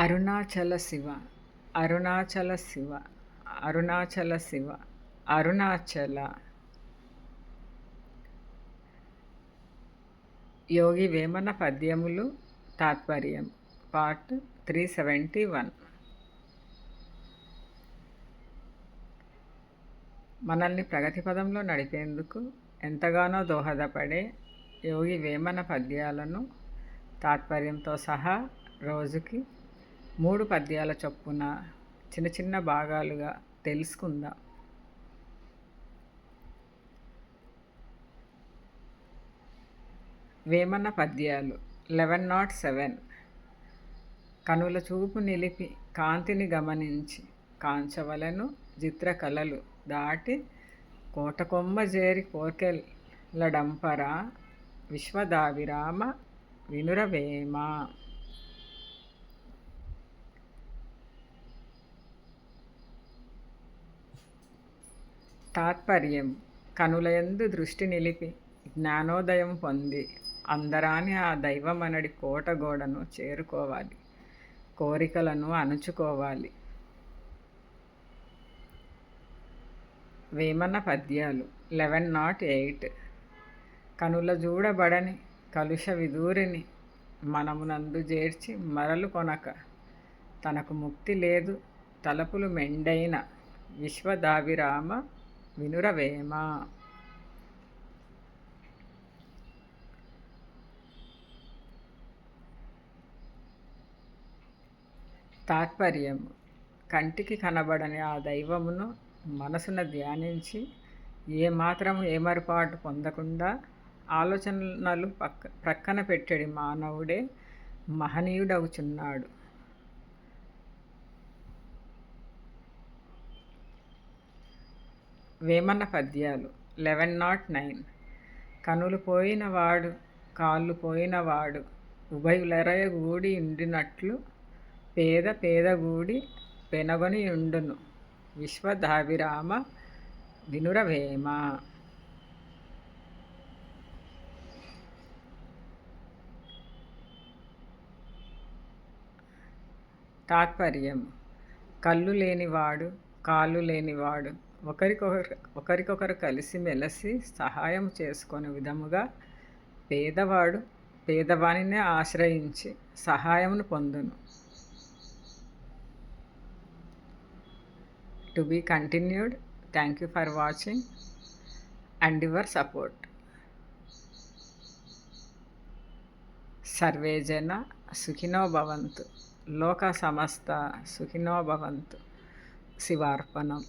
అరుణాచల శివ అరుణాచల శివ అరుణాచల శివ అరుణాచల. యోగి వేమన పద్యములు తాత్పర్యం part three seventy one. మనల్ని ప్రగతి పదంలో నడిపేందుకు ఎంతగానో దోహదపడే యోగి వేమన పద్యాలను తాత్పర్యంతో సహా రోజుకి మూడు పద్యాల చొప్పున చిన్న చిన్న భాగాలుగా తెలుసుకుందాం? వేమన పద్యాలు లెవెన్ నాట్ సెవెన్. కనుల చూపు నిలిపి కాంతిని గమనించి కాంచవలను చిత్రకళలు దాటి కోటకొమ్మ చేరి కోర్కెలడంపర విశ్వదావిరామ వినురవేమ? తాత్పర్యం. కనులయందు దృష్టి నిలిపి జ్ఞానోదయం పొంది అందరాని ఆ దైవమనడి కోట గోడను చేరుకోవాలి. కోరికలను అణుచుకోవాలి. వేమన పద్యాలు లెవెన్ నాట్ ఎయిట్. కనుల చూడబడని కలుష విదూరిని మనమునందు చేర్చి మరలు కొనక తనకు ముక్తి లేదు తలపులు మెండైన విశ్వదావిరామ వినురవేమ తాత్పర్యం. కంటికి కనబడని ఆ దైవమును మనసున ధ్యానించి ఏమాత్రం ఏమరపాటు పొందకుండా ఆలోచనలు పక్క ప్రక్కన పెట్టడి మానవుడే మహనీయుడవుచున్నాడు. వేమన పద్యాలు. Eleven not nine. కనులు పోయినవాడు కాళ్ళు పోయినవాడు ఉభయులరయగూడి ఉండినట్లు పేద పేదగూడి పెనగొని ఉండును. విశ్వధావిరామ వినురవేమ. తాత్పర్యం. కళ్ళు లేనివాడు కాళ్ళు లేనివాడు ఒకరికొకరు ఒకరికొకరు కలిసి మెలిసి సహాయం చేసుకునే విధముగా పేదవాడు పేదవానినే ఆశ్రయించి సహాయమును పొందును. To be continued. Thank you for watching and your support. Survey జన సుఖినో భవంతు. లోక సమస్త సుఖినో భవంతు. శివార్పణం.